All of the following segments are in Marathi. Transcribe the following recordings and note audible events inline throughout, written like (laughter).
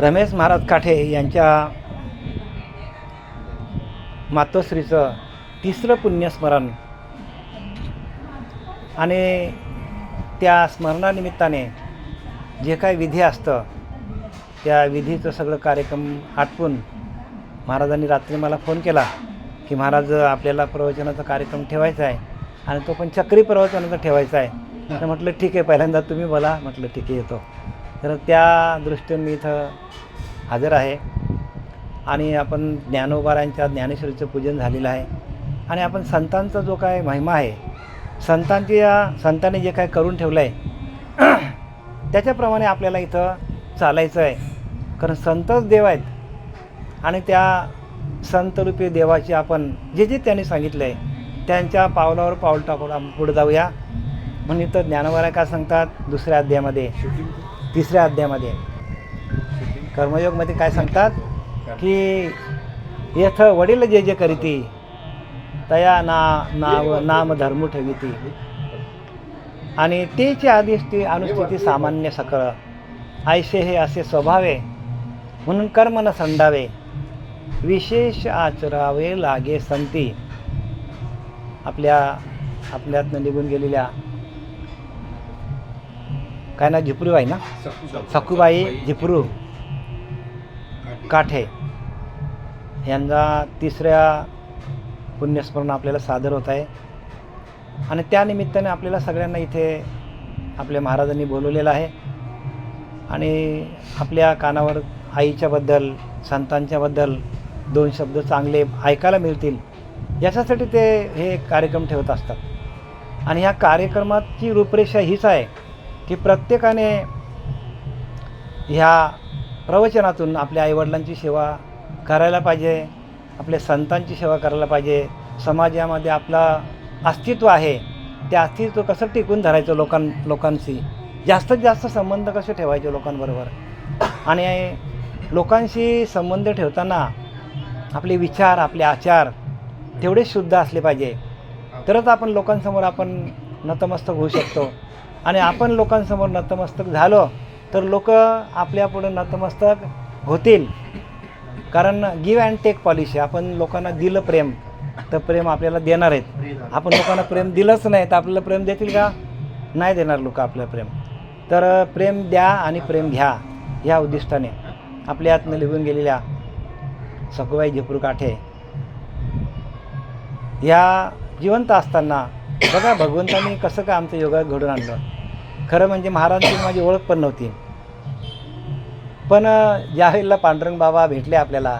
रमेश महाराज काठे यांच्या मातोश्रीचं तिसरं पुण्यस्मरण. आणि त्या स्मरणानिमित्ताने जे काही विधी असतं त्या विधीचं सगळं कार्यक्रम आटपून महाराजांनी रात्री मला फोन केला की महाराज आपल्याला प्रवचनाचा कार्यक्रम ठेवायचा आहे आणि तो पण चक्री प्रवचनाचा ठेवायचा आहे. तर म्हटलं ठीक आहे पहिल्यांदा तुम्ही बोला. म्हटलं ठीक आहे येतो. तर त्या दृष्टीने मी इथं हजर आहे. आणि आपण ज्ञानोबारांच्या ज्ञानेश्वरीचं पूजन झालेलं आहे. आणि आपण संतांचा जो काय महिमा आहे संतांची या संतांनी जे काय करून ठेवलं आहे (clears throat) त्याच्याप्रमाणे आपल्याला इथं चालायचं आहे. कारण संतच देव आहेत. आणि त्या संतरूपी देवाची आपण जे जे त्यांनी सांगितलं आहे त्यांच्या पावलावर पाऊल टाकून आपण पुढे जाऊया. म्हणून इथं ज्ञानोबारा काय सांगतात दुसऱ्या अध्यायामध्ये. तिसऱ्या अध्यायामध्ये. कर्मयोगमध्ये काय सांगतात? की येथ वडील जे जे करीती तया ना नाव नाम धर्म ठेविती. आणि तेची आदिष्टी अनुस्थिती सामान्य सकळ. ऐसे हे असे स्वभावे म्हणून कर्म न संडावे. विशेष आचरावे लागे संती. आपल्या आपल्यातनं निघून गेलेल्या काय ना झिपरूबाई ना? सखूबाई झिपरू काठे. यांचा तिसऱ्या पुण्यस्मरण आपल्याला सादर होत आहे. आणि त्यानिमित्ताने आपल्याला सगळ्यांना इथे आपल्या महाराजांनी बोलवलेलं आहे. आणि आपल्या कानावर आईच्याबद्दल संतांच्याबद्दल दोन शब्द चांगले ऐकायला मिळतील. याच्यासाठी ते हे कार्यक्रम ठेवत असतात. आणि ह्या कार्यक्रमाची रूपरेषा हीच आहे. की प्रत्येकाने ह्या प्रवचनातून आपल्या आईवडिलांची सेवा करायला पाहिजे आपल्या संतांची सेवा करायला पाहिजे. समाजामध्ये आपलं अस्तित्व आहे ते अस्तित्व कसं टिकून धरायचं लोकां लोकांशी? जास्तीत जास्त संबंध कसे ठेवायचे लोकांबरोबर? आणि लोकांशी संबंध ठेवताना आपले विचार आपले आचार तेवढे शुद्ध असले पाहिजे. तरच आपण लोकांसमोर आपण नतमस्तक होऊ शकतो. आणि आपण लोकांसमोर नतमस्तक झालो तर लोक आपल्यापुढं नतमस्तक होतील. कारण गिव अँड टेक पॉलिसी आपण लोकांना दिलं प्रेम तर प्रेम आपल्याला देणार आहेत. आपण लोकांना प्रेम दिलंच नाही तर आपल्याला प्रेम देतील का? नाही देणार लोक आपलं प्रेम. तर प्रेम द्या आणि प्रेम घ्या ह्या उद्दिष्टाने. आपल्या आतनं लिहून गेलेल्या सखुबाई झिपरू काठे ह्या जिवंत असताना बघा भगवंतांनी कसं काय आमचं योगा घडून आणलं? खरं म्हणजे महाराजांची माझी ओळख पण नव्हती. पण ज्यावेळेला पांडुरंग बाबा भेटले आपल्याला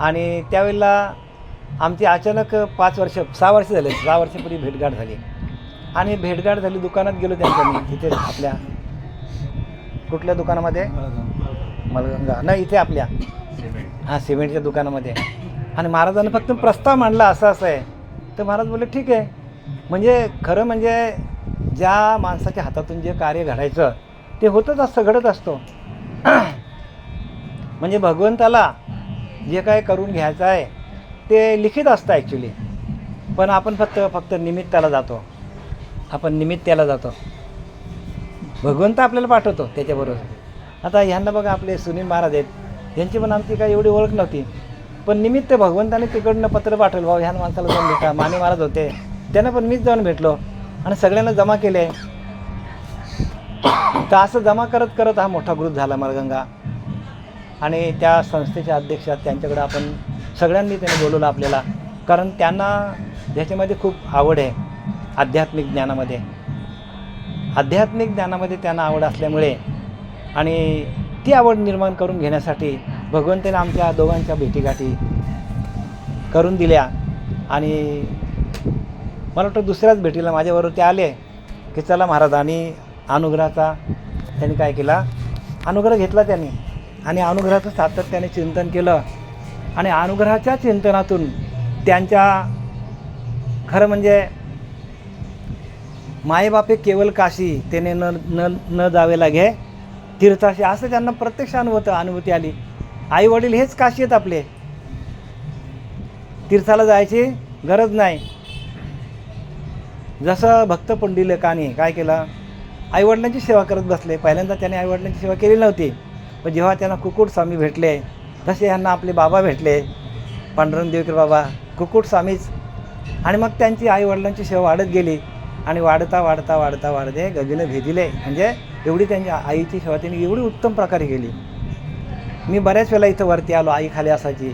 आणि त्यावेळेला आमची अचानक पाच वर्ष सहा वर्ष झाले सहा वर्षापूर्वी भेटगाठ झाली. आणि भेटगाठ झाली दुकानात गेलो त्यांच्या मी तिथे आपल्या कुठल्या दुकानामध्ये? मलगंगा. नाही इथे आपल्या. हां सिमेंटच्या दुकानामध्ये. आणि महाराजांनी फक्त प्रस्ताव मांडला असं असं आहे. तर महाराज बोलले ठीक आहे. म्हणजे खरं म्हणजे ज्या माणसाच्या हातातून जे कार्य घडायचं ते होतच असतं घडत असतो. (clears throat) म्हणजे भगवंताला जे काय करून घ्यायचं आहे ते लिखित असतं ॲक्च्युली पण आपण फक्त फक्त निमित्ताला जातो. आपण निमित्ताला जातो. भगवंत आपल्याला पाठवतो त्याच्याबरोबर. आता ह्यांना बघा आपले सुनील महाराज आहेत. यांची पण आमची काही एवढी ओळख नव्हती. पण निमित्त भगवंताने तिकडनं पत्र पाठवलं. भाऊ ह्या माणसाला जाऊन भेटा. माने महाराज होते. त्यांना पण मीच जाऊन भेटलो. आणि सगळ्यांना जमा केले. तर असं जमा करत करत हा मोठा ग्रुप झाला मलगंगा आणि त्या संस्थेच्या अध्यक्ष त्यांच्याकडे आपण सगळ्यांनी त्यांनी बोलवलं आपल्याला. कारण त्यांना ह्याच्यामध्ये खूप आवड आहे आध्यात्मिक ज्ञानामध्ये. आध्यात्मिक ज्ञानामध्ये त्यांना आवड असल्यामुळे आणि ती आवड निर्माण करून घेण्यासाठी भगवंताने आमच्या दोघांच्या भेटीगाठी करून दिल्या. आणि मला वाटतं दुसऱ्याच भेटीला माझ्याबरोबर ते आले की चला महाराज आणि अनुग्रहाचा त्यांनी काय केला? अनुग्रह घेतला त्यांनी. आणि अनुग्रहाचं सातत्याने चिंतन केलं. आणि अनुग्रहाच्या चिंतनातून त्यांच्या खरं म्हणजे मायबापे केवळ काशी त्याने न न न जावे लागे तीर्थाशी असं त्यांना प्रत्यक्ष अनुभवतं अनुभूती आली. आई वडील हेच काशी आहेत आपले. तीर्थाला जायची गरज नाही. जसं भक्त पुंडिलकाने काय केलं? आईवडिलांची सेवा करत बसले. पहिल्यांदा त्याने आईवडिलांची सेवा केली नव्हती. पण जेव्हा त्यांना कुकुट स्वामी भेटले तसे यांना आपले बाबा भेटले. पांडुरंग देवकर बाबा कुकुट स्वामीच. आणि मग त्यांची आईवडिलांची सेवा वाढत गेली. आणि वाढता वाढता वाढता वाढते गगन भेदिले. म्हणजे एवढी त्यांच्या आईची सेवा त्यांनी एवढी उत्तम प्रकारे केली. मी बऱ्याच वेळा इथं वरती आलो आई खाली असायची.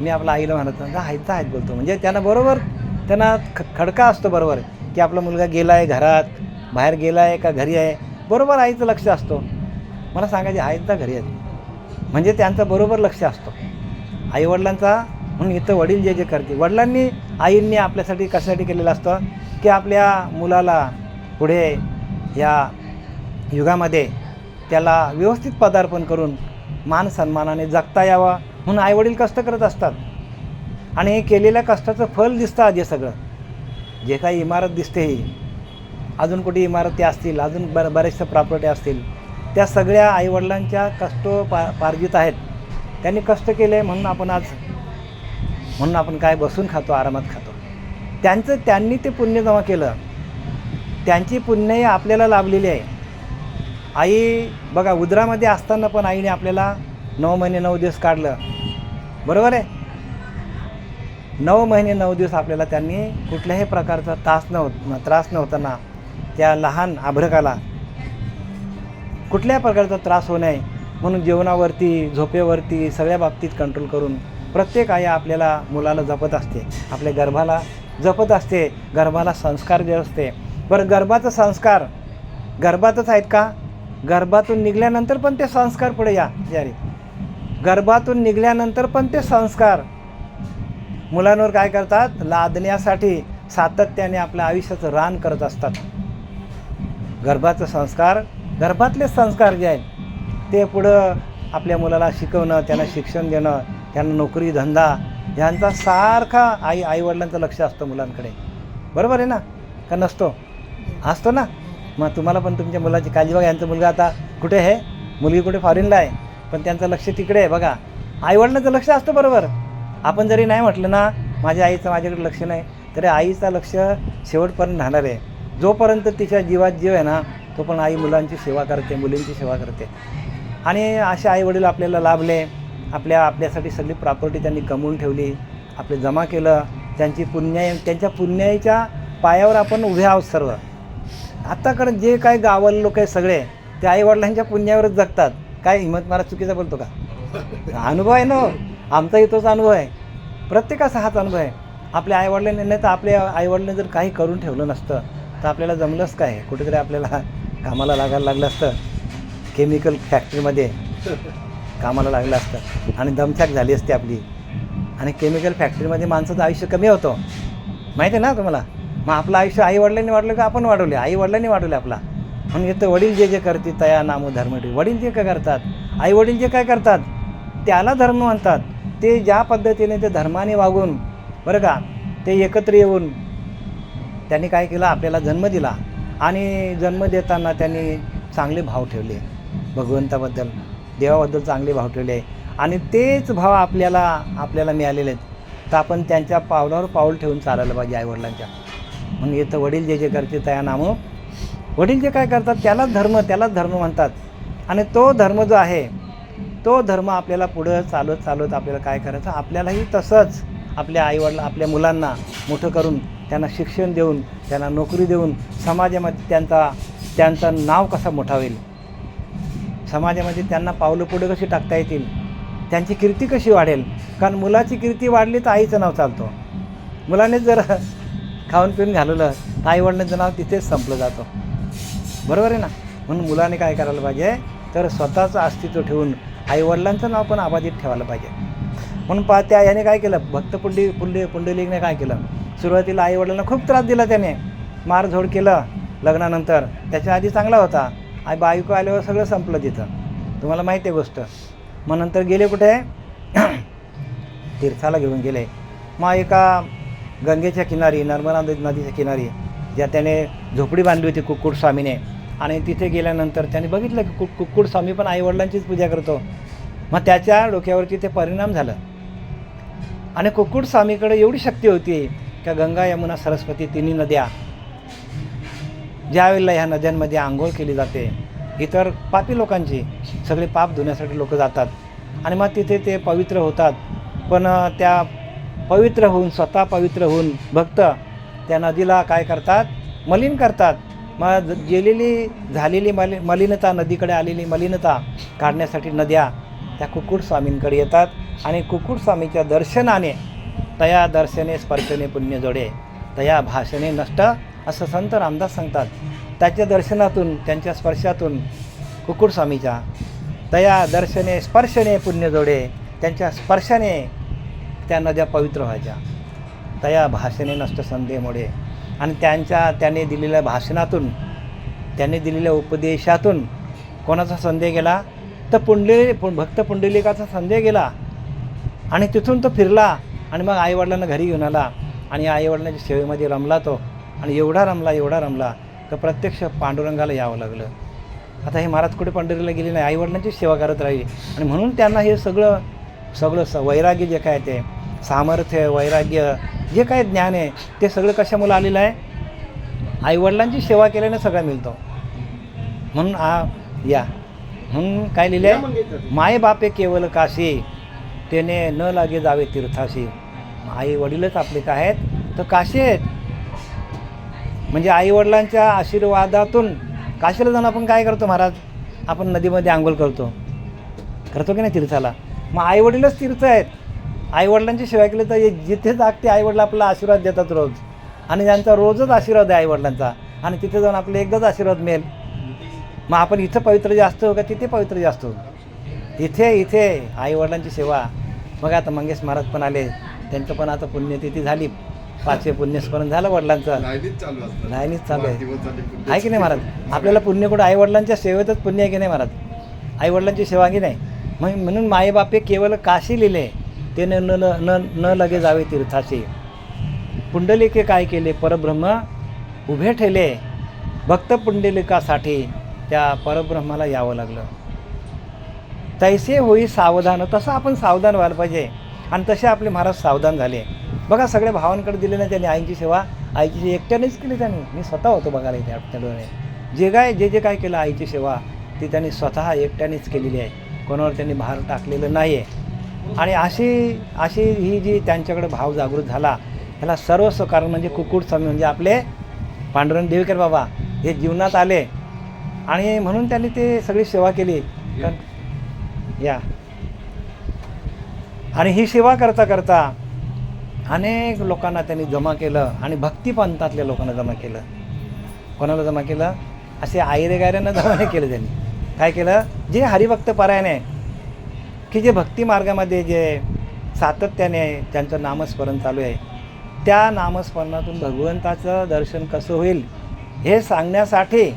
मी आपल्या आईला म्हणत आहेत आहेत बोलतो. म्हणजे त्यांना बरोबर त्यांना ख खडका असतो बरोबर. की आपला मुलगा गेला आहे घरात बाहेर गेला आहे का घरी आहे बरोबर आईचं लक्ष असतो. मला सांगायचे आहेत का घरी आहे. म्हणजे त्यांचं बरोबर लक्ष असतो. आईवडिलांचा म्हणून इथं वडील जे जे करते वडिलांनी आईंनी आपल्यासाठी कशासाठी केलेलं असतं की आपल्या मुलाला पुढे या युगामध्ये त्याला व्यवस्थित पदार्पण करून मान सन्मानाने जगता यावा म्हणून आईवडील कष्ट करत असतात. आणि हे केलेल्या कष्टाचं फल दिसतं आज हे सगळं. जे काही इमारत दिसते ही अजून कुठे इमारती असतील अजून ब बऱ्याचशा प्रॉपर्टी असतील त्या सगळ्या आईवडिलांच्या कष्ट पा पार्जित आहेत. त्यांनी कष्ट केले म्हणून आपण आज म्हणून आपण काय बसून खातो आरामात खातो. त्यांचं त्यांनी ते पुण्य जमा केलं. त्यांची पुण्यही आपल्याला लाभलेली आहे. आई बघा उदरामध्ये असताना पण आईने आपल्याला नऊ महिने नऊ दिवस काढलं. बरोबर आहे? नऊ महिने नऊ दिवस आपल्याला त्यांनी कुठल्याही प्रकारचा त्रास नव्ह त्रास नव्हताना त्या लहान आभ्रकाला कुठल्याही प्रकारचा त्रास होऊ नये म्हणून जेवणावरती झोपेवरती सगळ्या बाबतीत कंट्रोल करून प्रत्येक आई आपल्याला मुलाला जपत असते. आपल्या गर्भाला जपत असते. गर्भाला संस्कार देत असते. बरं गर्भाचा संस्कार गर्भातच आहेत का? गर्भातून निघाल्यानंतर पण ते संस्कार पुढे या जारी गर्भातून निघाल्यानंतर पण ते संस्कार मुलांवर काय करतात? लादण्यासाठी सातत्याने आपल्या आयुष्याचं रान करत असतात. गर्भाचं संस्कार गर्भातले संस्कार जे आहेत ते पुढं आपल्या मुलाला शिकवणं त्यांना शिक्षण देणं त्यांना नोकरी धंदा ह्यांचा सारखा आई आईवडिलांचं लक्ष असतं मुलांकडे. बरोबर आहे ना? का नसतो? असतो ना? मग तुम्हाला पण तुमच्या मुलाची काळजी बघा. यांचा मुलगा आता कुठे आहे? मुलगी कुठे फॉरेनला आहे? पण त्यांचं लक्ष तिकडे आहे बघा. आईवडिलांचं लक्ष असतं बरोबर. आपण जरी नाही म्हटलं ना माझ्या आईचं माझ्याकडे लक्ष नाही तरी आईचं लक्ष शेवटपर्यंत राहणार आहे. जोपर्यंत तिच्या जीवात जीव आहे ना तो पण आई मुलांची सेवा करते मुलींची सेवा करते. आणि असे आईवडील आपल्याला लाभले आपल्या आपल्यासाठी सगळी प्रॉपर्टी त्यांनी कमवून ठेवली आपले जमा केलं त्यांची पुण्याई त्यांच्या पुण्याईच्या पायावर आपण उभे आहोत सर्व. आत्ताकडे जे काय गावाले लोक आहे सगळे ते आईवडिलांच्या पुण्यावरच जगतात. काय हिंमत महाराज चुकीचा बोलतो का? अनुभव आहे ना हो. आमचाही तोच अनुभव आहे. प्रत्येकाचा हाच अनुभव आहे. आपल्या आईवडिलांनी नाही तर आपल्या आईवडिलांनी जर काही करून ठेवलं नसतं तर आपल्याला जमलंच काय कुठेतरी आपल्याला कामाला लागायला लागलं असतं. केमिकल फॅक्टरीमध्ये कामाला लागलं असतं. आणि दमछाक झाली असते आपली. आणि केमिकल फॅक्टरीमध्ये माणसाचं आयुष्य कमी होतं. माहिती आहे ना तुम्हाला? मग आपलं आयुष्य आई वडिलांनी वाढलं का आपण वाढवले? आई वडिलांनी वाढवले आपला. म्हणून येतं वडील जे जे करते तया नामो धर्म वडील जे काय करतात? आई वडील जे काय करतात? त्याला धर्म म्हणतात. ते ज्या पद्धतीने ते धर्माने वागून बरं का ते एकत्र येऊन त्यांनी काय केलं? आपल्याला जन्म दिला. आणि जन्म देताना त्यांनी चांगले भाव ठेवले. भगवंताबद्दल देवाबद्दल चांगले भाव ठेवले. आणि तेच भाव आपल्याला आपल्याला मिळालेले आहेत. तर आपण त्यांच्या पावलावर पाऊल ठेवून चालायला पाहिजे आईवडिलांच्या. म्हणून येतं वडील जे जे करते त्या नामो वडील जे काय करतात त्यालाच धर्म त्यालाच धर्म म्हणतात. आणि तो धर्म जो आहे तो धर्म आपल्याला पुढं चालत चालवत आपल्याला काय करायचं? आपल्यालाही तसंच आपल्या आईवडिला आपल्या मुलांना मोठं करून त्यांना शिक्षण देऊन त्यांना नोकरी देऊन समाजामध्ये त्यांचा त्यांचं नाव कसा मोठा होईल? समाजामध्ये त्यांना पावलं पुढं कशी टाकता येतील? त्यांची कीर्ती कशी वाढेल? कारण मुलाची कीर्ती वाढली तर आईचं नाव चालतो. मुलानेच जर (laughs) खाऊन पिऊन घालवलं तर आईवडिलांचं नाव तिथेच संपलं जातं. बरोबर आहे ना? म्हणून मुलाने काय करायला पाहिजे? तर स्वतःचं अस्तित्व ठेवून आईवडिलांचं नाव पण अबाधित ठेवायला पाहिजे. म्हणून पा त्या याने काय केलं? भक्त पुंडी पुंडी पुंडलिकने काय केलं? सुरुवातीला आईवडिलांना खूप त्रास दिला त्याने. मारझोड केलं लग्नानंतर. त्याच्या आधी चांगला होता. आई बायको आल्यावर सगळं संपलं तिथं. तुम्हाला माहिती आहे गोष्ट. मग नंतर गेले कुठे? (clears throat) तीर्थाला घेऊन गेले. मग एका गंगेच्या किनारी नर्मदा नदीच्या किनारी ज्या त्याने झोपडी बांधली होती कुक्कुट स्वामीने आणि तिथे गेल्यानंतर त्याने बघितलं की कुक कुक्कुड स्वामी पण आईवडिलांचीच पूजा करतो. मग त्याच्या डोक्यावरती ते परिणाम झालं. आणि कुक्कुट स्वामीकडे एवढी शक्ती होती का गंगा यमुना सरस्वती तिन्ही नद्या ज्यावेळेला ह्या नद्यांमध्ये आंघोळ केली जाते इतर पापी लोकांची सगळे पाप धुण्यासाठी लोक जातात. आणि मग तिथे ते पवित्र होतात. पण त्या पवित्र होऊन स्वतः पवित्र होऊन भक्त त्या नदीला काय करतात? मलिन करतात. मग गेलेली झालेली मलि मलिनता नदीकडे आलेली मलिनता काढण्यासाठी नद्या त्या कुक्कुटस्वामींकडे येतात आणि कुक्कुटस्वामीच्या दर्शनाने तया दर्शने स्पर्शने पुण्य जोडे तया भाषणे नष्ट असं संत रामदास सांगतात. त्याच्या दर्शनातून त्यांच्या स्पर्शातून कुक्कुटस्वामीच्या तया दर्शने स्पर्शने पुण्य जोडे त्यांच्या स्पर्शाने त्या नद्या पवित्र व्हायच्या. तया भाषणे नष्ट संधेमुळे आणि त्यांच्या त्याने दिलेल्या भाषणातून त्याने दिलेल्या उपदेशातून कोणाचा संदेह गेला? तर पुंडली पु भक्त पुंडलिकाचा संदेह गेला. आणि तिथून तो फिरला आणि मग आईवडिलांना घरी घेऊन आला. आणि आईवडिलांच्या सेवेमध्ये रमला तो. आणि एवढा रमला एवढा रमला तर प्रत्यक्ष पांडुरंगाला यावं लागलं. आता हे महाराज कुठे पंढरीला गेले नाही? आईवडिलांची सेवा करत राहिली. आणि म्हणून त्यांना हे सगळं सगळं स वैराग्य जे काय ते सामर्थ्य वैराग्य जे काय ज्ञान आहे ते सगळं कशामुळं आलेलं आहे? आईवडिलांची सेवा केल्याने सगळं मिळतो. म्हणून आ या. म्हणून काय लिहिलं आहे माय बापे केवळ काशी. तेने न लागे जावे तीर्थाशी. आई वडीलच आपले काय आहेत. तर काशी आहेत. म्हणजे आईवडिलांच्या आशीर्वादातून काशीला जाऊन आपण काय करतो महाराज? आपण नदीमध्ये आंघोळ करतो. करतो की नाही तीर्थाला? मग आईवडीलच तीर्थ आहेत. आईवडिलांची सेवा केली तर जिथे जागते आईवडील आपला आशीर्वाद देतात रोज. आणि त्यांचा रोजच आशीर्वाद आहे आईवडिलांचा. आणि तिथे जाऊन आपले एकदाच आशीर्वाद मिळेल. मग आपण इथं पवित्र जास्त हो का तिथे पवित्र जास्त हो? इथे इथे आईवडिलांची सेवा. मग आता मंगेश महाराज पण आले. त्यांचं पण आता पुण्यतिथी झाली. पाचवे पुण्यस्मरण झालं वडिलांचं. लाईनीच चालू आहे. आहे की नाही महाराज? आपल्याला पुण्य कुठं? आईवडिलांच्या सेवेतच पुण्य आहे की नाही महाराज? आईवडिलांची सेवा की नाही? मग म्हणून मायबापे केवळ काशी लिहिले. ते न न न न लगे जावे तीर्थाशी पुंडलिके काय केले? परब्रह्म उभे ठेले. भक्त पुंडलिकासाठी त्या परब्रह्माला यावं लागलं. तैसे होई सावधान तसं आपण सावधान व्हायला पाहिजे. आणि तसे आपले महाराज सावधान झाले. बघा सगळ्या भावांकडे दिले ना त्यांनी आईची सेवा. आईची सेवा एकट्यानेच केली त्यांनी. मी स्वतः होतो बघायला इथे आपल्या जे काय जे जे काय केलं आईची सेवा ती त्यांनी स्वतः एकट्यानेच केलेली आहे. कोणावर त्यांनी भार टाकलेलं नाही आहे आणि अशी अशी ही जी त्यांच्याकडे भाव जागृत झाला ह्याला सर्वस्व कारण म्हणजे कुक्कुट स्वामी म्हणजे आपले पांडुरंग देवकर बाबा हे जीवनात आले. आणि म्हणून त्यांनी ते सगळी सेवा केली. या. आणि ही सेवा करता करता अनेक लोकांना त्यांनी जमा केलं आणि भक्तिपंथातल्या लोकांना जमा केलं. कोणाला जमा केलं? असे आयरे गायऱ्यांना जमा नाही केलं त्यांनी. काय केलं? जे हरिभक्त पारायण आहे की जे भक्ती मार्गामध्ये जे सातत्याने त्यांचं नामस्मरण चालू आहे त्या नामस्मरणातून भगवंताचं दर्शन कसं होईल हे सांगण्यासाठी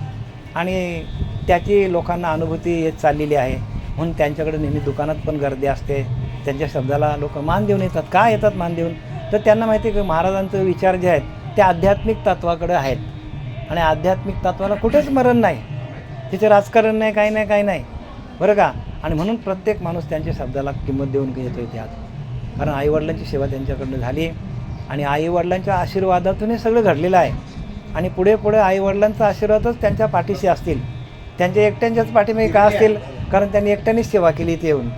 आणि त्याची लोकांना अनुभूती येत चाललेली आहे. म्हणून त्यांच्याकडे नेहमी दुकानात पण गर्दी असते. त्यांच्या शब्दाला लोक मान देऊन येतात. का येतात मान देऊन? तर त्यांना माहिती आहे की महाराजांचे विचार जे आहेत ते आध्यात्मिक तत्वाकडे आहेत. आणि आध्यात्मिक तत्वाला कुठेच मरण नाही. तिथे राजकारण नाही काही नाही काही नाही. बरं का? आणि म्हणून प्रत्येक माणूस त्यांच्या शब्दाला किंमत देऊन येतो इथे आज कारण आईवडिलांची सेवा त्यांच्याकडनं झाली आणि आईवडिलांच्या आशीर्वादातून हे सगळं घडलेलं आहे. आणि पुढे पुढे आईवडिलांचा आशीर्वादच त्यांच्या पाठीशी असतील. त्यांच्या एकट्यांच्याच पाठीमागे का असतील? कारण त्यांनी एकट्यानेच सेवा केली इथे येऊन.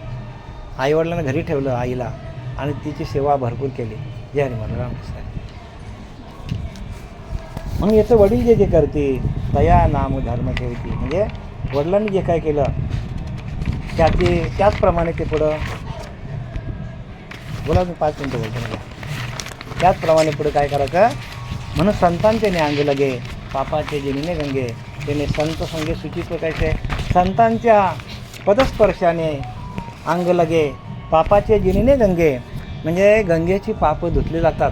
आईवडिलांना घरी ठेवलं आईला आणि तिची सेवा भरपूर केली. जय हरी रामकृष्ण मग याचं वडील जे जे करते तया नाम धर्म ठेवते म्हणजे वडिलांनी जे काय केलं त्याचे त्याचप्रमाणे ते पुढं बोला मी पाच मिनटं बोलतो मला. त्याचप्रमाणे पुढं काय करायचं? म्हणून संतांचे अंग लगे पापाचे जिनीने गंगे त्याने संत संगे सूचित कैसे संतांच्या पदस्पर्शाने अंग लगे पापाचे जिनीने गंगे म्हणजे गंगेची पापं धुतली जातात.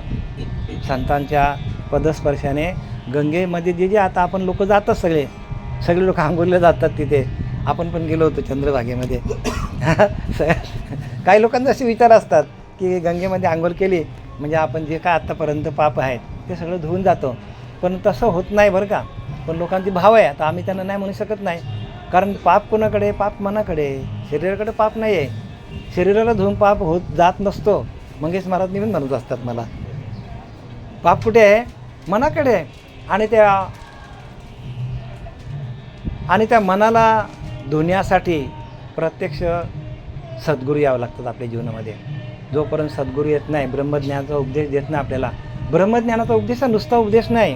संतांच्या पदस्पर्शाने गंगेमध्ये जे जे आता आपण लोक जातात सगळे सगळे लोक आंघोळले जातात तिथे. आपण पण गेलो होतो चंद्रभागेमध्ये. काही लोकांचा असे विचार असतात की गंगेमध्ये आंघोळ केली म्हणजे आपण जे काय आत्तापर्यंत पाप आहेत ते सगळं धुवून जातो. पण तसं होत नाही बरं का. पण लोकांची भाव आहे आता आम्ही त्यांना नाही म्हणू शकत नाही. कारण पाप कोणाकडे? पाप मनाकडे. शरीराकडे पाप नाही आहे शरीराला धुवून पाप होत जात नसतो. मंगेश महाराज नेहमी म्हणत असतात मला. पाप कुठे आहे? मनाकडे आहे. आणि त्या आणि त्या मनाला धुण्यासाठी प्रत्यक्ष सद्गुरू यावं लागतात आपल्या जीवनामध्ये. जोपर्यंत सद्गुरू येत नाही ब्रह्मज्ञानाचा उपदेश देत नाही आपल्याला. ब्रह्मज्ञानाचा उपदेश हा नुसता उपदेश नाही.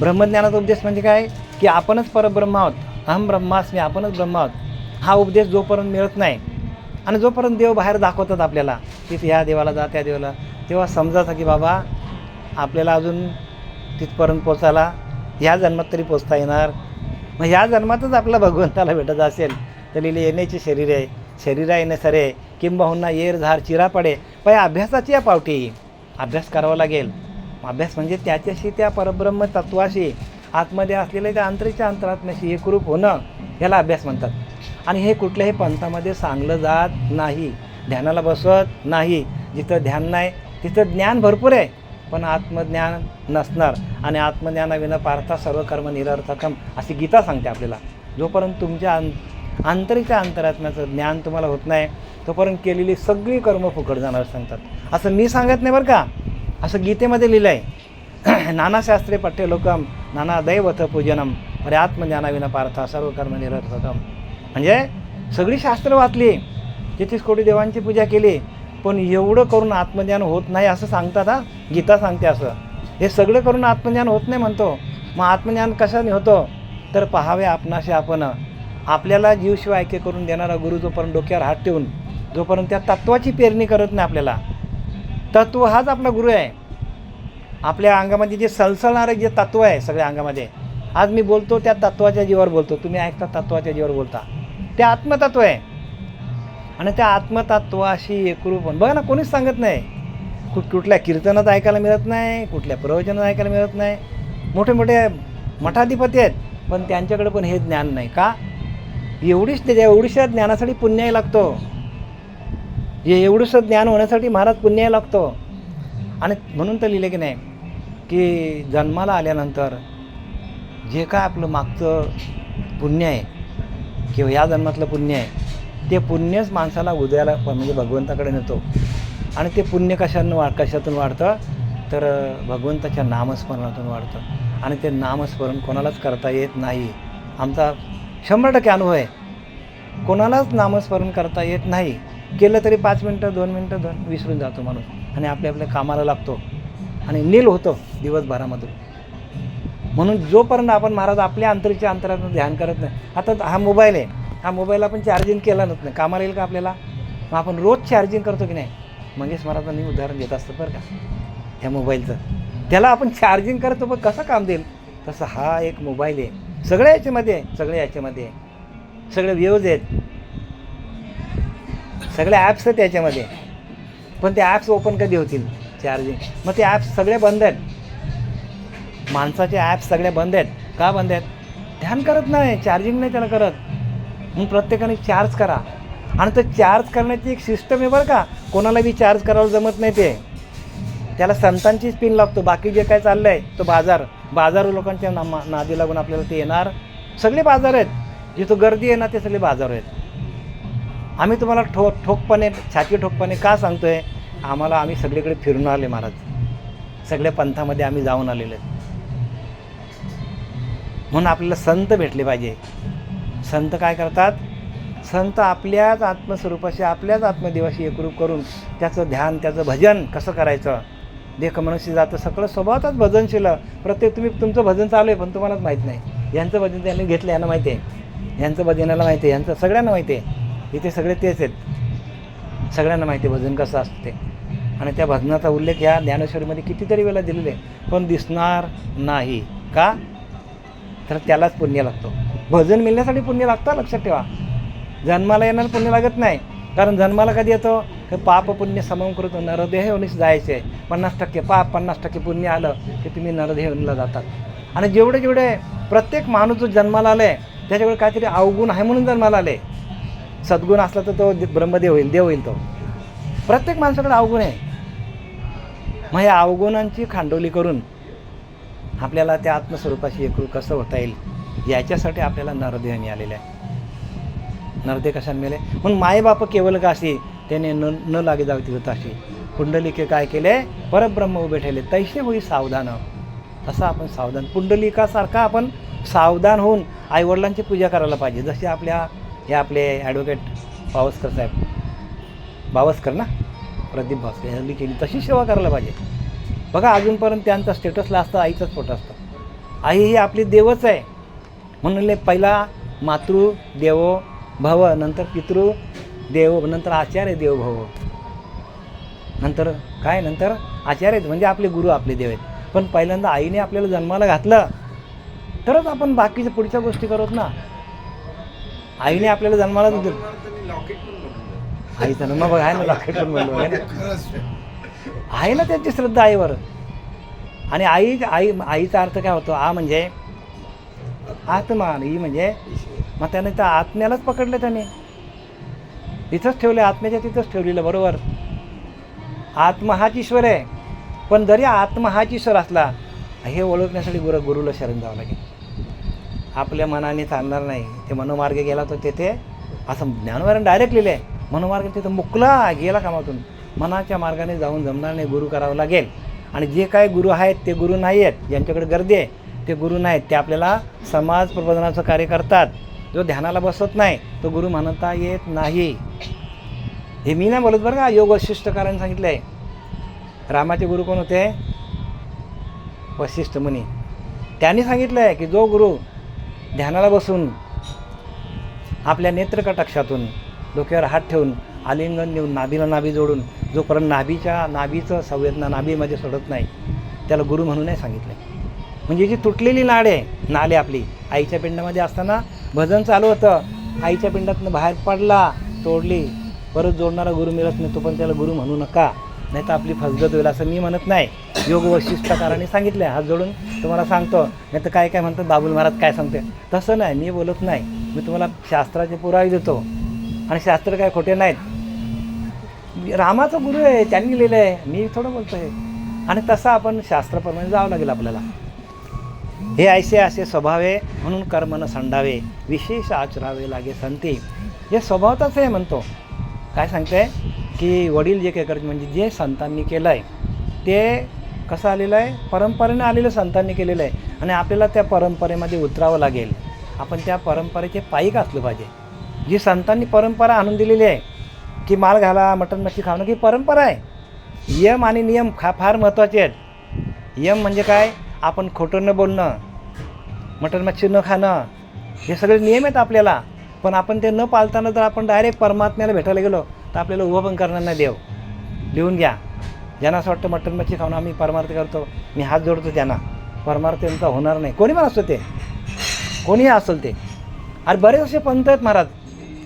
ब्रह्मज्ञानाचा उपदेश म्हणजे काय? की आपणच परब्रह्म आहोत. अहम ब्रह्मास्मी आपणच ब्रह्म आहोत. हा उपदेश जोपर्यंत मिळत नाही आणि जोपर्यंत देव बाहेर दाखवतात आपल्याला की ह्या देवाला जा त्या देवाला तेव्हा समजायचं की बाबा आपल्याला अजून तिथपर्यंत पोचायला ह्या जन्मात तरी पोचता येणार. मग ह्या जन्मातच आपला भगवंताला भेटत असेल तर लिहिले येण्याचे शरीर आहे शरीरा येणे सरे किंबहुना येर झार चिरा पडे. पण अभ्यासाची या पावटी अभ्यास करावा लागेल. अभ्यास म्हणजे त्याच्याशी त्या परब्रह्म तत्वाशी आतमध्ये असलेल्या त्या अंतरीच्या अंतरात्म्याशी एकरूप होणं याला अभ्यास म्हणतात. आणि हे कुठल्याही पंथामध्ये सांगलं जात नाही. ध्यानाला बसवत नाही. जिथं ध्यान नाही तिथं ज्ञान भरपूर आहे. पण आत्मज्ञान नसणार आणि आत्मज्ञानाविना पार्था सर्व कर्म निरर्थकम अशी गीता सांगते आपल्याला. जोपर्यंत तुमच्या आं आंतरिकच्या अंतरात्म्याचं ज्ञान तुम्हाला होत नाही तोपर्यंत केलेली सगळी कर्म फुकट जाणार सांगतात. असं मी सांगत नाही बरं का. असं गीतेमध्ये लिहिलं आहे (clears throat) नाना शास्त्रे पठ्य लोकम नाना दैवथ पूजनम अरे आत्मज्ञानाविना पार्था सर्व कर्म निरर्थकम. म्हणजे सगळी शास्त्र वाचली तेहतीस कोटी देवांची पूजा केली पण एवढं करून आत्मज्ञान होत नाही असं सांगतात हा. गीता सांगते असं. हे सगळं करून आत्मज्ञान होत नाही म्हणतो. मग आत्मज्ञान कशाने होतं? तर पहावे आपणाशी आपण. आपल्याला जीवशिवाय ऐके करून देणारा गुरु जोपर्यंत डोक्यावर हात ठेवून जोपर्यंत त्या तत्वाची पेरणी करत नाही आपल्याला. तत्व हाच आपला गुरु आहे. आपल्या अंगामध्ये जे सलसलणारे जे तत्व आहे सगळ्या अंगामध्ये आज मी बोलतो त्या तत्वाच्या जीवावर बोलतो. तुम्ही ऐकता तत्वाच्या जीवावर बोलता. ते आत्मतत्व आहे. आणि त्या आत्मतत्वाशी एकरूप होऊन बघा ना कोणीच सांगत नाही. कुठ कुठल्या कीर्तनात ऐकायला मिळत नाही कुठल्या प्रवचनात ऐकायला मिळत नाही. मोठे मोठे मठाधिपती आहेत पण त्यांच्याकडे पण हे ज्ञान नाही. का? एवढीच त्याच्या एवढीशा ज्ञानासाठी पुण्याही लागतो. हे एवढंसं ज्ञान होण्यासाठी महाराज पुण्याही लागतो. आणि म्हणून तर लिहिले की नाही की जन्माला आल्यानंतर जे काय आपलं मागचं पुण्य आहे किंवा या जन्मातलं पुण्य आहे ते पुण्यच माणसाला उदयाला म्हणजे भगवंताकडे नेतो. आणि ते पुण्य कशानं वा कशातून वाढतं? तर भगवंताच्या नामस्मरणातून वाढतं. आणि ते नामस्मरण कोणालाच करता येत नाही. आमचा शंभर टक्के अनुभव आहे. कोणालाच नामस्मरण करता येत नाही. केलं तरी पाच मिनटं दोन मिनटं दोन विसरून जातो माणूस. आणि आपल्या आपल्या कामाला लागतो. आणि नील होतो दिवसभरामधून. म्हणून जोपर्यंत आपण महाराज आपल्या अंतरीच्या अंतरात ध्यान करत नाही आता हा मोबाईल आहे. हा मोबाईल आपण चार्जिंग केला नव्हतं नाही. कामाला येईल का आपल्याला? मग आपण रोज चार्जिंग करतो की नाही? मंगेश महाराजांनी उदाहरण देत असतं बरं का. ह्या मोबाईलचं त्याला आपण चार्जिंग करतो पण कसं काम देईल? तसं हा एक मोबाईल आहे. सगळ्या याच्यामध्ये आहे सगळ्या याच्यामध्ये आहे. सगळे व्ह्यूज आहेत. सगळे ॲप्स आहेत याच्यामध्ये पण ते ॲप्स ओपन कधी होतील? चार्जिंग मग ते ॲप्स सगळे बंद आहेत. माणसाचे ॲप्स सगळे बंद आहेत. का बंद आहेत? ध्यान करत नाही. चार्जिंग नाही त्याला करत. मग प्रत्येकाने चार्ज करा. आणि तो चार्ज करण्याची एक सिस्टम आहे बरं का. कोणाला बी चार्ज करायला जमत नाही ते. त्याला संतांचीच पिन लागतो. बाकी जे काय चाललं आहे तो बाजार. बाजार लोकांच्या नामा नादी लागून आपल्याला ते येणार. सगळे बाजार आहेत. जिथं गर्दी आहे ना ते सगळे बाजार आहेत. आम्ही तुम्हाला ठो ठोकपणे छाती ठोकपणे का सांगतो आहे आम्हाला आम्ही सगळीकडे फिरून आले महाराज. सगळ्या पंथामध्ये आम्ही जाऊन आलेले आहेत. म्हणून आपल्याला संत भेटले पाहिजे. संत काय करतात? संत आपल्याच आत्मस्वरूपाशी आपल्याच आत्मदेवाशी एकरूप करून त्याचं ध्यान त्याचं भजन कसं करायचं? देख मनुष्य जातं सगळं स्वभावतच भजनशील प्रत्येक तुम्ही तुमचं भजन चालू आहे पण तुम्हालाच माहीत नाही. यांचं भजन त्यांनी घेतलं यांना माहिती आहे. यांचं भजनाला माहिती आहे यांचं सगळ्यांना माहिती आहे. इथे सगळे तेच आहेत. सगळ्यांना माहिती आहे भजन कसं असतं ते. आणि त्या भजनाचा उल्लेख या ज्ञानेश्वरीमध्ये कितीतरी वेळा दिलेले आहे. पण दिसणार नाही. का? तर त्यालाच पुण्य लागतो. भजन मिळण्यासाठी पुण्य लागतं लक्षात ठेवा. जन्माला येणार पुण्य लागत नाही. कारण जन्माला कधी येतो? हे पाप पुण्य समम करत नरदेहवनीस जायचे. आहे पन्नास टक्के पाप पन्नास टक्के पुण्य आलं की तुम्ही नरदेहवनीला जातात. आणि जेवढे जेवढे प्रत्येक माणूस जो जन्माला आले त्याच्याकडे काहीतरी अवगुण आहे म्हणून जन्माला आले. सद्गुण असला तर तो ब्रह्मदेव होईल देव होईल तो. प्रत्येक माणसाकडे अवगुण आहे. मग या अवगुणांची खांडोली करून आपल्याला त्या आत्मस्वरूपाशी एकरूप कसं होता येईल? याच्यासाठी आपल्याला नरदेह मिळालेले आहे. नरदेह कशाने मिळाले? म्हणून मायबाप केवळ का अशी त्याने न न लागे जावी तिथं अशी पुंडलिके काय केले? परब्रह्म उभे ठेवले. तैसे होई सावधान. तसं आपण सावधान. पुंडलिकासारखा आपण सावधान होऊन आईवडिलांची पूजा करायला पाहिजे. जसे आपल्या हे आपले ॲडव्होकेट पावसकर साहेब. बावस्कर ना? प्रदीप भास्कर यांनी केली. तशी सेवा करायला पाहिजे. बघा अजूनपर्यंत त्यांचा स्टेटसला असतं आईचंच फोटो असतं. आई ही आपली देवच आहे. म्हणून ले- पहिला मातृ देवो भव नंतर पितृ देव नंतर आचार्य देव भव. नंतर काय? नंतर आचार्य आहेत म्हणजे आपले गुरु आपले देव आहेत. पण पहिल्यांदा आईने आपल्याला जन्माला घातलं तरच आपण बाकीच्या पुढच्या गोष्टी करत ना. आईने आपल्याला जन्माला दिलं. लॉकेट पण जन्म बघ आहे ना लॉकेट पण बनवलं आहे ना? आहे ना त्यांची श्रद्धा आईवर. आणि आई आई आईचा अर्थ काय होतो? आ म्हणजे आत्मान ही म्हणजे मग त्याने त्या आत्म्यालाच पकडलं त्याने. तिथंच ठेवलं आत्म्याच्या तिथंच ठेवलेलं बरोबर? आत्मा हाच ईश्वर आहे. पण जरी आत्मा हाच ईश्वर असला हे ओळखण्यासाठी गुरु गुरुला शरण जावं लागेल. आपल्या मनाने चालणार नाही. ते मनोमार्ग गेला तर तेथे असं ज्ञानवरण डायरेक्ट लिहिलं आहे मनोमार्ग तिथं मुकला गेला कामातून. मनाच्या मार्गाने जाऊन जमणार नाही गुरु करावं लागेल. आणि जे काय गुरु आहेत ते गुरु नाही आहेत ज्यांच्याकडे गर्दी आहे ते गुरु नाहीत ते आपल्याला समाज प्रबोधनाचं कार्य करतात. जो ध्यानाला बसत नाही तो गुरु म्हणता येत नाही. हे मी नाही बोलत बरं का योग वशिष्ठकारांनी सांगितलं आहे रामाचे गुरु कोण होते? वशिष्ठ मुनी. त्यांनी सांगितलं आहे की जो गुरु ध्यानाला बसून आपल्या नेत्रकटाक्षातून डोक्यावर हात ठेवून आलिंगन देऊन नाभीला नाभी जोडून जोपर्यंत नाभीच्या नाभीचं संवेदना नाभीमध्ये सोडत नाही त्याला गुरु म्हणूनही सांगितलं सांगितलं म्हणजे जी तुटलेली नाळे आहे नाले आपली आईच्या पिंडामध्ये असताना भजन चालू होतं. आईच्या पिंडातनं बाहेर पडला तोडली. परत जोडणारा गुरु मिळत नाही तो पण त्याला गुरु म्हणू नका. नाही तर आपली फसगत होईल असं मी म्हणत नाही. योग वशिष्ठकाराने सांगितलं हात जोडून तुम्हाला सांगतो. नाही तर काय काय म्हणतात बाबुल महाराज काय सांगते? तसं नाही मी बोलत नाही. मी तुम्हाला शास्त्राचे पुरावे देतो. आणि शास्त्र काय खोटे नाहीत. रामाचा गुरु आहे त्यांनी लिहिलं आहे मी थोडं बोलतो आहे आणि तसं आपण शास्त्राप्रमाणे जावं लागेल आपल्याला. हे ऐसे असे स्वभावे म्हणून कर्मन संडावे विशेष आचरावे लागे संती. हे स्वभावताच आहे म्हणतो. काय सांगते की वडील जे काही करत म्हणजे जे संतांनी केलं आहे ते कसं आलेलं आहे? परंपरेने आलेलं संतांनी केलेलं आहे. आणि आपल्याला त्या परंपरेमध्ये उतरावं लागेल. आपण त्या परंपरेचे पायी असलं पाहिजे. जी संतांनी परंपरा आणून दिलेली आहे की माल घाला मटण मच्छी खाणं ही परंपरा आहे. यम आणि नियम खा फार महत्त्वाचे आहेत. यम म्हणजे काय? आपण खोटं न बोलणं मटन मच्छी न खाणं हे सगळे नियम आहेत आपल्याला. पण आपण ते न पाळताना जर आपण डायरेक्ट परमात्म्याला भेटायला गेलो तर आपल्याला उभं पण करणार नाही देव. लिहून घ्या. ज्यांना असं वाटतं मटन मच्छी खाऊन आम्ही परमार्थ करतो मी हात जोडतो त्यांना. परमार्थ त्यांचा होणार नाही. कोणी पण असतो ते. कोणीही असेल ते. अरे बरेच असे पंथ आहेत महाराज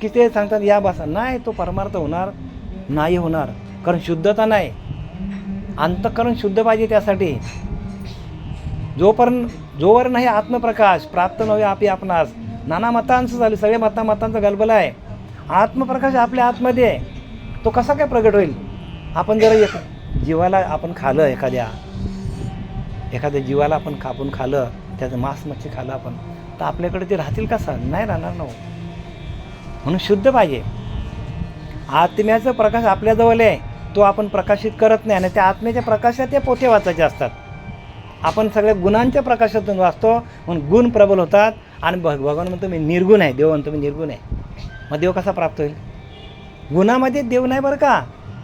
की ते सांगतात या बसा. नाही तो परमार्थ होणार नाही होणार. कारण शुद्धता नाही. अंतःकरण शुद्ध पाहिजे त्यासाठी. जोपर्यंत जोवर नाही आत्मप्रकाश प्राप्त नव्हे आपी आपणास. नाना मतांचं झाले सगळे मता मतांचा गलबला आहे. आत्मप्रकाश आपल्या आतमध्ये आहे. तो कसा काय प्रगट होईल? आपण जर एक जीवाला आपण खालं एखाद्या एखाद्या जीवाला आपण कापून खालं त्याचं मांस मच्छी खालं आपण तर आपल्याकडे ते राहतील कसं नाही राहणार ना हो. म्हणून शुद्ध पाहिजे. आत्म्याचा प्रकाश आपल्याजवळ आहे. तो आपण प्रकाशित करत नाही आणि त्या आत्म्याच्या प्रकाशात त्या पोथे वाचायचे असतात. आपण सगळ्या गुणांच्या प्रकाशातून वाचतो म्हणून गुण प्रबल होतात. आणि भग भगवान म्हणतो मी निर्गुण आहे. देव म्हणतो मी निर्गुण आहे. मग देव कसा प्राप्त होईल? गुणामध्ये देव नाही बरं का?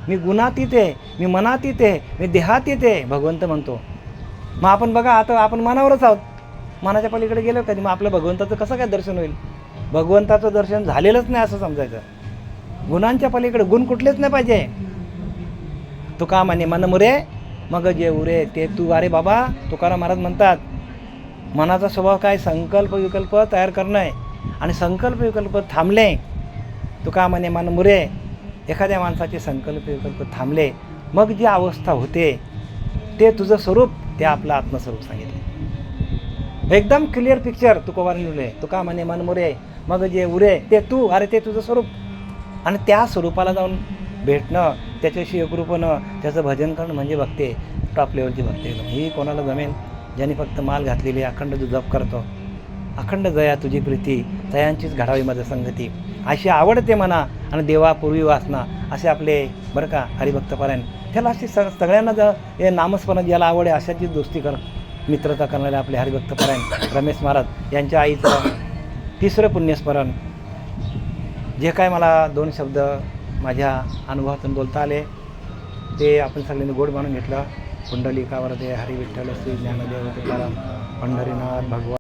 मी गुणातीत आहे मी मनातीत आहे मी देहातीत आहे भगवंत म्हणतो. मग आपण बघा आता आपण मनावरच आहोत. मनाच्या पलीकडे गेलो कधी मग आपलं भगवंताचं कसं काय दर्शन होईल? भगवंताचं दर्शन झालेलंच नाही असं समजायचं. गुणांच्या पलीकडे गुण कुठलेच नाही पाहिजे. तू का माने मन मुरे मग जे उरे ते तू अरे बाबा तुकाराम महाराज म्हणतात मनाचा स्वभाव काय? संकल्प विकल्प तयार करणं आहे. आणि संकल्प विकल्प थांबले तुका म्हणे मन मुरे एखाद्या माणसाचे संकल्प विकल्प थांबले मग जी अवस्था होते ते तुझं स्वरूप ते आपलं आत्मस्वरूप सांगितलं. एकदम क्लिअर पिक्चर तू कोवार लिहिले तुका म्हणे मन मुरे मग जे उरे ते तू अरे ते तुझं स्वरूप. आणि त्या स्वरूपाला जाऊन भेटणं त्याच्याशी एकरूपनं त्याचं भजन करणं म्हणजे भक्ती टॉप लेवलची भक्ती ही कोणाला जमेल? ज्याने फक्त माल घातलेली अखंड तू जप करतो. अखंड जया तुझी प्रीती तयांचीच घडावी माझं संगती. अशी आवडते म्हणा आणि देवा पूर्वी वासना असे आपले बरं का हरिभक्तपरायण. त्याला अशी स सगळ्यांना जर हे नामस्मरण ज्याला आवड आहे अशाची दोस्ती कर. मित्रता करणारे आपले हरिभक्त परायण रमेश महाराज यांच्या आईचं तिसरं पुण्यस्मरण. जे काय मला दोन शब्द माझ्या अनुभवातून बोलता आले. ते आपण सगळ्यांनी गोड मानून घेतलं. कुंडलिकावर ते हरी विठ्ठल श्री ज्ञानदेव तुकाराम पंढरीनाथ भगवान